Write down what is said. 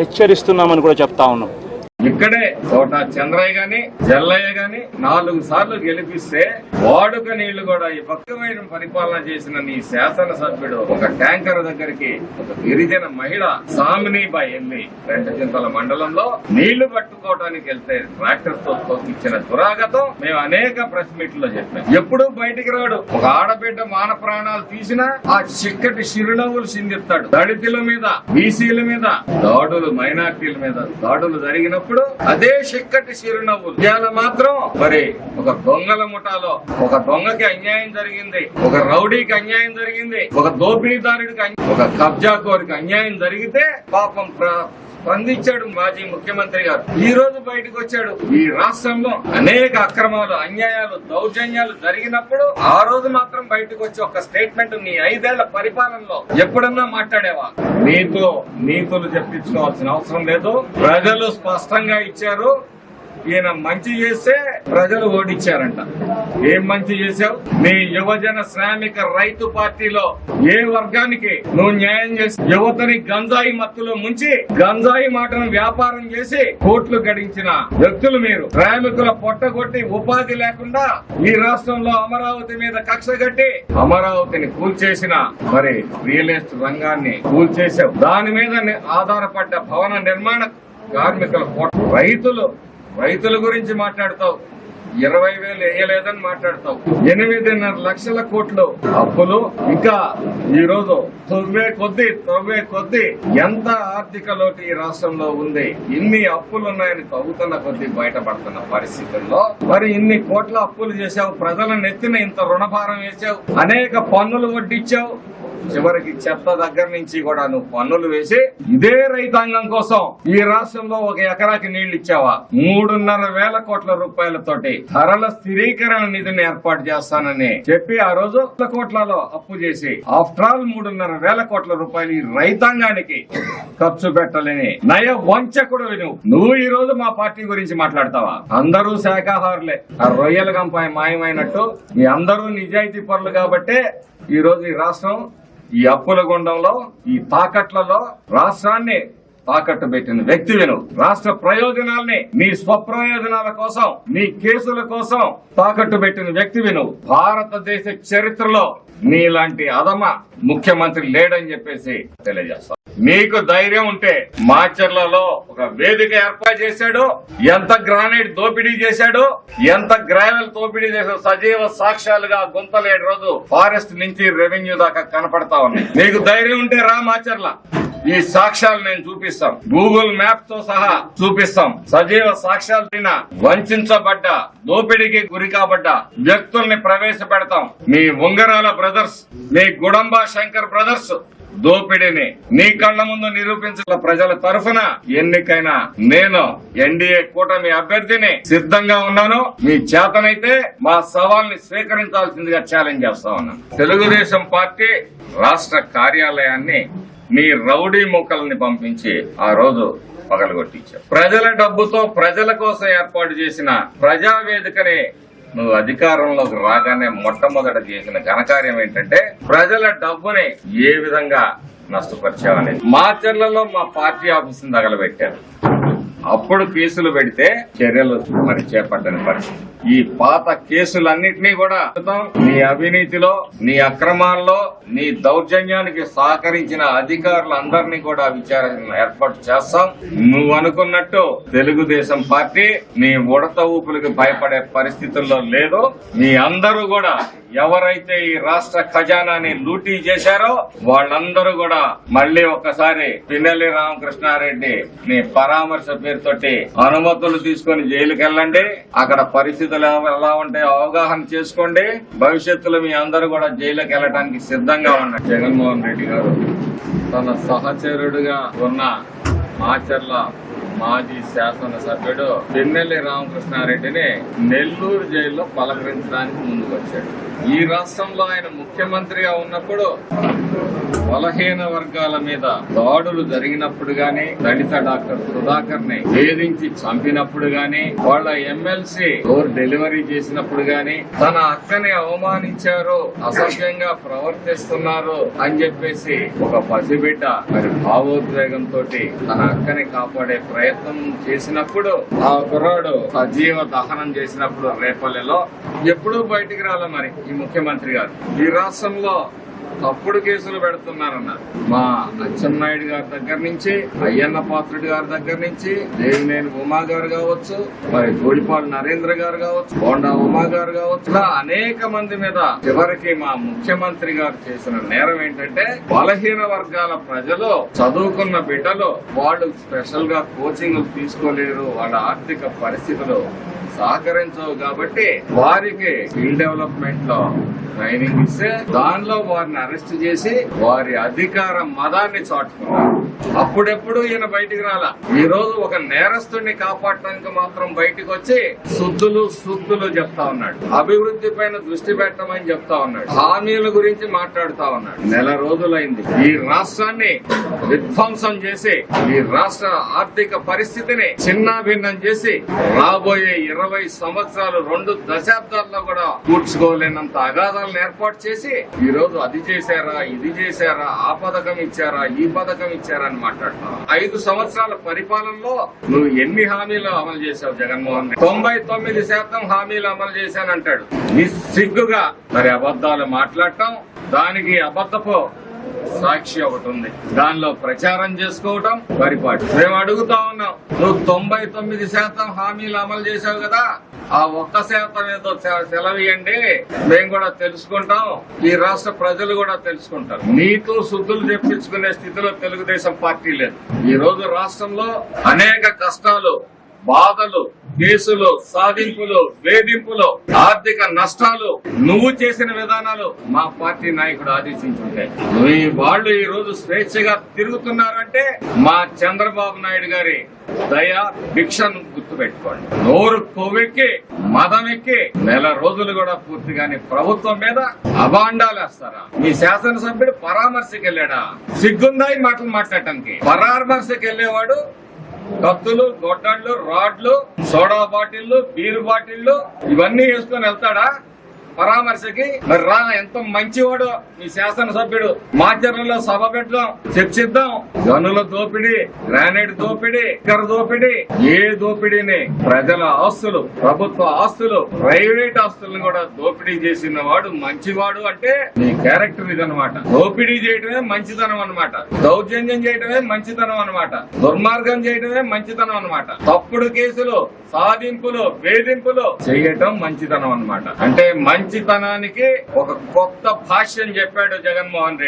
హెచ్చరిస్తున్నామని కూడా చెప్తా ఉన్నాం. ఇక్కడే కోట చంద్రయ్య గాని జల్లయ్య గాని నాలుగు సార్లు గెలిపిస్తే వాడుక నీళ్ళు కూడా ఈ పక్కమైన పరిపాలన చేసిన నీ శాసనసభ్యుడు ఒక ట్యాంకర్ దగ్గరికి ఒక గిరిజన మహిళ సామినీబాయి ఎల్లి రెంటచింతల మండలంలో నీళ్ళు పట్టుకోవడానికి వెళ్తే ట్రాక్టర్తో ఇచ్చిన దురాగతం మేము అనేక ప్రెస్ మీట్లో చెప్పాం. ఎప్పుడు బయటికి రాడు. ఒక ఆడబిడ్డ మాన ప్రాణాలు తీసినా ఆ చిక్కటి చిరునవ్వులు సిందిస్తాడు దళితుల మీద బీసీల మీద దాడులు మైనార్టీల మీద దాడులు జరిగినప్పుడు అదే చిక్కటి చిరునవ్వులు ఇవాళ మాత్రం మరి ఒక దొంగల ముఠాలో ఒక దొంగకి అన్యాయం జరిగింది ఒక రౌడీకి అన్యాయం జరిగింది ఒక దోపిడీదారుడికి ఒక కబ్జాకోరికి అన్యాయం జరిగితే పాపం స్పందించాడు మాజీ ముఖ్యమంత్రి గారు. ఈ రోజు బయటకు వచ్చాడు ఈ రాష్ట్రంలో అనేక అక్రమాలు అన్యాయాలు దౌర్జన్యాలు జరిగినప్పుడు ఆ రోజు మాత్రం బయటకు వచ్చి ఒక స్టేట్మెంట్ నీ ఐదేళ్ళ పరిపాలనలో ఎప్పుడన్నా మాట్లాడేవా? నీతో నీతులు చెప్పించుకోవాల్సిన అవసరం లేదు. ప్రజలు స్పష్టంగా ఇచ్చారు. ఈయన మంచి చేస్తే ప్రజలు ఓడిచ్చారంట ఏం మంచి చేసావు నీ యువజన శ్రామిక రైతు పార్టీలో ఏ వర్గానికి నువ్వు న్యాయం చేసి యువతని గంజాయి మత్తులో ముంచి గంజాయి మాటను వ్యాపారం చేసి కోట్లు గడించిన వ్యక్తులు మీరు. శ్రామికుల పొట్టగొట్టి ఉపాధి లేకుండా ఈ రాష్ట్రంలో అమరావతి మీద కక్ష కట్టి అమరావతిని కూల్చేసిన మరి రియల్ ఎస్టేట్ రంగాన్ని కూల్చేసావు దాని మీద ఆధారపడ్డ భవన నిర్మాణ కార్మికుల పొట్ట రైతులు రైతుల గురించి మాట్లాడతావు. ఇరవై వేలు వేయలేదని మాట్లాడతావు. ఎనిమిదిన్నర లక్షల కోట్లు అప్పులు. ఇంకా ఈ రోజు తొవ్వే కొద్ది తొవ్వే కొద్ది ఎంత ఆర్థిక లోటు ఈ రాష్ట్రంలో ఉంది? ఇన్ని అప్పులు ఉన్నాయని తవ్వుతున్న కొద్ది బయటపడుతున్న పరిస్థితుల్లో. మరి ఇన్ని కోట్ల అప్పులు చేశావు. ప్రజల నెత్తిన ఇంత రుణభారం వేసావు అనేక పన్నులు వడ్డిచ్చావు. చివరికి చెత్త దగ్గర నుంచి కూడా నువ్వు పన్నులు వేసి ఇదే రైతాంగం కోసం ఈ రాష్ట్రంలో ఒక ఎకరాకి నీళ్ళు ఇచ్చావా? మూడున్నర వేల కోట్ల రూపాయలతోటి ధరల స్థిరీకరణ నిధిని ఏర్పాటు చేస్తానని చెప్పి ఆ రోజు కోట్లలో అప్పు చేసి ఆఫ్టర్ ఆల్ మూడున్నర వేల కోట్ల రూపాయలు ఈ రైతాంగానికి ఖర్చు పెట్టలేని నయ వంచకుడు నువ్వు నువ్వు ఈ రోజు మా పార్టీ గురించి మాట్లాడతావా? అందరూ శాఖాహారులే. ఆ రొయ్యల గంపాయ మాయమైనట్టు. మీ అందరూ నిజాయితీ పనులు కాబట్టే ఈ రోజు ఈ రాష్ట్రం ఈ అప్పుల గుండంలో ఈ తాకట్లలో రాష్ట్రాన్ని తాకట్టు పెట్టిన వ్యక్తివి నువ్వు రాష్ట్ర ప్రయోజనాల్ని నీ స్వప్రయోజనాల కోసం నీ కేసుల కోసం తాకట్టు పెట్టిన వ్యక్తివి నువ్వు భారతదేశ చరిత్రలో నీలాంటి అదమ ముఖ్యమంత్రి లేడని చెప్పేసి తెలియజేస్తాం. మీకు ధైర్యం ఉంటే మాచర్లలో ఒక వేదిక ఏర్పాటు చేశాడు ఎంత గ్రానైట్ దోపిడీ చేశాడు ఎంత గ్రావెల్ దోపిడీ చేశాడు సజీవ సాక్ష్యాలుగా గుంతలేడు రోజు ఫారెస్ట్ నుంచి రెవెన్యూ దాకా కనపడతా ఉన్నాయి మీకు ధైర్యం ఉంటే రా మాచర్ల. ఈ సాక్ష్యాలు నేను చూపిస్తాం. గూగుల్ మ్యాప్తో సహా చూపిస్తాం. సజీవ సాక్ష్యాలు తిన వంచబడ్డ దోపిడీకి గురి కాబడ్డ వ్యక్తుల్ని ప్రవేశపెడతాం. మీ ఉంగరాల బ్రదర్స్ మీ గుడంబా శంకర్ బ్రదర్స్ దోపిడీని నీ కళ్ళ ముందు నిరూపించిన ప్రజల తరఫున ఎన్నికైనా నేను ఎన్డీఏ కూటమి అభ్యర్థిని సిద్ధంగా ఉన్నాను. మీ చేతనైతే మా సవాల్ని స్వీకరించాల్సిందిగా ఛాలెంజ్ చేస్తా ఉన్నాను. తెలుగుదేశం పార్టీ రాష్ట్ర కార్యాలయాన్ని మీ రౌడీ ముక్కల్ని పంపించి ఆ రోజు పగలగొట్టించారు. ప్రజల డబ్బుతో ప్రజల కోసం ఏర్పాటు చేసిన ప్రజావేదికని నువ్వు అధికారంలోకి రాగానే మొట్టమొదట చేసిన ఘనకార్యం ఏంటంటే ప్రజల డబ్బుని ఏ విధంగా నష్టపరిచావనేది. మాచర్లలో మా పార్టీ ఆఫీసుని తగలబెట్టారు. అప్పుడు కేసులు పెడితే చర్యలు మరి చేపట్టని పరిస్థితి. ఈ పాత కేసులన్నింటినీ కూడా నీ అవినీతిలో నీ అక్రమాల్లో నీ దౌర్జన్యానికి సహకరించిన అధికారులందరినీ కూడా విచారణ ఏర్పాటు చేస్తాం. నువ్వు అనుకున్నట్టు తెలుగుదేశం పార్టీ నీ ఉడత ఊపులకు భయపడే పరిస్థితుల్లో లేదు. మీ అందరూ కూడా ఎవరైతే ఈ రాష్ట్ర ఖజానాని లూటీ చేశారో వాళ్ళందరూ కూడా మళ్ళీ ఒక్కసారి పిన్నెల్లి రామకృష్ణారెడ్డి నీ పరామర్శ పేరుతోటి అనుమతులు తీసుకొని జైలుకెళ్ళండి. అక్కడ పరిస్థితి పరిస్థితులు ఎలా- ఉంటాయో అవగాహన చేసుకోండి. భవిష్యత్తులో మీ అందరూ కూడా జైలుకి వెళ్ళడానికి సిద్ధంగా ఉన్నారు జగన్మోహన్ రెడ్డి గారు తన సహచరుడుగా ఉన్న మాచర్ల మాజీ శాసనసభ్యుడు పిన్నెల్లి రామకృష్ణారెడ్డిని నెల్లూరు జైల్లో పలకరించడానికి ముందుకు వచ్చాడు ఈ రాష్ట్రంలో ఆయన ముఖ్యమంత్రిగా ఉన్నప్పుడు బలహీన వర్గాల మీద దాడులు జరిగినప్పుడు గాని దళిత డాక్టర్ సుధాకర్ని వేధించి చంపినప్పుడు గాని వాళ్ళ ఎమ్మెల్సీ డోర్ డెలివరీ చేసినప్పుడు గాని తన అక్కని అవమానించారు అసభ్యంగా ప్రవర్తిస్తున్నారు అని చెప్పేసి ఒక పసిబిడ్డ మరి భావోద్వేగంతో తన అక్కని కాపాడే ప్రయత్నం ప్రయత్నం చేసినప్పుడు ఆ కుర్రాడు సజీవ దహనం చేసినప్పుడు రేపల్లెలో ఎప్పుడూ బయటికి రాలే మరి ఈ ముఖ్యమంత్రి గారు? ఈ రాష్ట్రంలో తప్పుడు కేసులు పెడుతున్నారన్నారు మా అచ్చెన్నాయుడు గారి దగ్గర నుంచి అయ్యన్న పాత్రుడి గారి దగ్గర నుంచి దేవినేని ఉమా గారు కావచ్చు మరి గోడిపాడు నరేంద్ర గారు కావచ్చు బోండా ఉమా గారు కావచ్చు ఇలా అనేక మంది మీద చివరికి మా ముఖ్యమంత్రి గారు చేసిన నేరం ఏంటంటే బలహీన వర్గాల ప్రజలు చదువుకున్న బిడ్డలు వాళ్ళు స్పెషల్గా కోచింగ్ తీసుకోలేరు వాళ్ళ ఆర్థిక పరిస్థితులు సహకరించవు కాబట్టి వారికి స్కిల్ డెవలప్మెంట్లో ట్రైనింగ్ ఇస్తే దానిలో వారిని అరెస్ట్ చేసి వారి అధికార మదాన్ని చాటుకున్నారు అప్పుడెప్పుడు ఈయన బయటికి రాలా? ఈ రోజు ఒక నేరస్తుడిని కాపాడటానికి మాత్రం బయటికి వచ్చి శుద్ధులు శుద్ధులు చెప్తా ఉన్నాడు. అభివృద్ధి పైన దృష్టి పెట్టమని చెప్తా ఉన్నాడు. హామీల గురించి మాట్లాడుతా ఉన్నాడు. నెల రోజులైంది. ఈ రాష్ట్రాన్ని విధ్వంసం చేసి ఈ రాష్ట్ర ఆర్థిక పరిస్థితిని చిన్నాభిన్నం చేసి రాబోయే ఇరవై సంవత్సరాలు రెండు దశాబ్దాల్లో కూడా కూర్చుకోలేనంత అగాధాలను ఏర్పాటు చేసి ఈ రోజు అది చేశారా ఇది చేశారా ఆ పథకం ఇచ్చారా ఈ పథకం ఇచ్చారా అని మాట్లాడుతున్నావు. ఐదు సంవత్సరాల పరిపాలనలో నువ్వు ఎన్ని హామీలు అమలు చేశావు జగన్మోహన్ రెడ్డి? తొంభై తొమ్మిది శాతం హామీలు అమలు చేశానంటాడు. నిస్సిగ్గుగా మరి అబద్దాలు మాట్లాడటం దానికి అబద్ధపు సాక్షి ఒకటి ఉంది. దానిలో ప్రచారం చేసుకోవటం పరిపాటి. మేము అడుగుతా ఉన్నాం నువ్వు తొంభై తొమ్మిది శాతం హామీలు అమలు చేశావు కదా? ఆ ఒక్క శాతం ఏదో సె- సెలవియండి మేము కూడా తెలుసుకుంటాం. ఈ రాష్ట్ర ప్రజలు కూడా తెలుసుకుంటారు. నీకు శుద్ధులు తెప్పించుకునే స్థితిలో తెలుగుదేశం పార్టీ లేదు. ఈ రోజు రాష్ట్రంలో అనేక కష్టాలు బాధలు కేసులు సాధింపులు వేధింపులు ఆర్థిక నష్టాలు నువ్వు చేసిన విధానాలు మా పార్టీ నాయకుడు ఆదేశించుంటాయి మీ వాళ్ళు ఈ రోజు స్వేచ్ఛగా తిరుగుతున్నారంటే మా చంద్రబాబు నాయుడు గారి దయ భిక్షను గుర్తుపెట్టుకోండి. నోరు కొవ్వెక్కి మదం ఎక్కి నెల రోజులు కూడా పూర్తిగానే ప్రభుత్వం మీద అభాండాలు వేస్తారా? మీ శాసనసభ్యుడు పరామర్శకి వెళ్ళాడా సిగ్గుందా ఈ మాటలు మాట్లాడటానికి? పరామర్శకి వెళ్ళేవాడు కత్తులు గొడ్డళ్ళు రాడ్లు సోడా బాటిళ్ళు బీరు బాటిళ్ళు ఇవన్నీ వేసుకొని వెళ్తాడా? పరామర్శకి మరి రా ఎంత మంచివాడు. మీ శాసనసభ్యుడు. మాచర్లలో సభ పెట్టడం చర్చిద్దాం. గనుల దోపిడీ గ్రానైట్ దోపిడీ ఇతర దోపిడీ ఏ దోపిడీని ప్రజల ఆస్తులు ప్రభుత్వ ఆస్తులు ప్రైవేట్ ఆస్తులను కూడా దోపిడీ చేసిన వాడు మంచివాడు అంటే నీ క్యారెక్టర్ ఇదనమాట దోపిడీ చేయడమే మంచితనం అనమాట దౌర్జన్యం చేయడమే మంచితనం అనమాట దుర్మార్గం చేయడమే మంచితనం అనమాట తప్పుడు కేసులు సాధింపులు వేధింపులు చేయటం మంచితనం అన్నమాట. అంటే మంచి మంచితనానికి ఒక కొత్త భాష్యం చెప్పాడు జగన్మోహన్ రెడ్డి.